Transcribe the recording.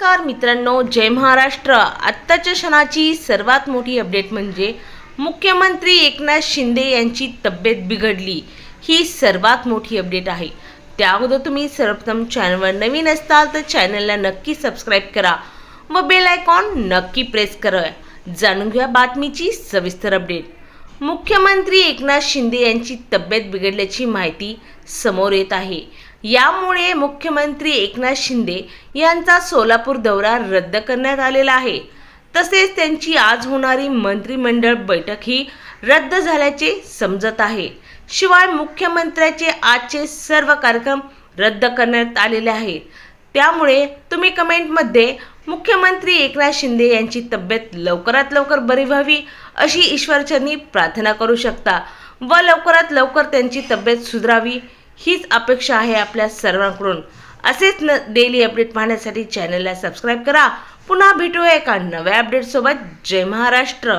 नमस्कार मित्रांनो जय महाराष्ट्र. आत्ताच्या क्षणाची सर्वात मोठी अपडेट म्हणजे मुख्यमंत्री एकनाथ शिंदे यांची तब्येत बिघडली. ही सर्वात मोठी अपडेट आहे. त्या अगोदर तुम्ही सर्वप्रथम चॅनलवर नवीन असताल तर चॅनलला नक्की सबस्क्राईब करा व बेल आयकॉन नक्की प्रेस करा. जाणून घ्या बातमीची सविस्तर अपडेट मुख्यमंत्री एकनाथ शिंदे यांची तब्येत बिघडल्याची माहिती समोर येत आहे. यामुळे मुख्यमंत्री एकनाथ शिंदे यांचा सोलापूर दौरा रद्द करण्यात आलेला आहे. तसेच त्यांची आज होणारी मंत्रिमंडळ बैठकही रद्द झाल्याचे समजत आहे. शिवाय मुख्यमंत्र्याचे आजचे सर्व कार्यक्रम रद्द करण्यात आलेले आहेत. त्यामुळे तुम्ही कमेंटमध्ये मुख्यमंत्री एकनाथ शिंदे यांची तब्येत लवकरात लवकर बरी व्हावी अशी ईश्वरचरणी प्रार्थना करू शकता व लवकरात लवकर त्यांची तब्येत सुधारावी हीच अपेक्षा आहे आपल्या सर्वांकडून. असेच न डेली अपडेट पाहण्यासाठी चॅनलला सबस्क्राईब करा. पुन्हा भेटूया एका नव्या अपडेटसोबत जय महाराष्ट्र.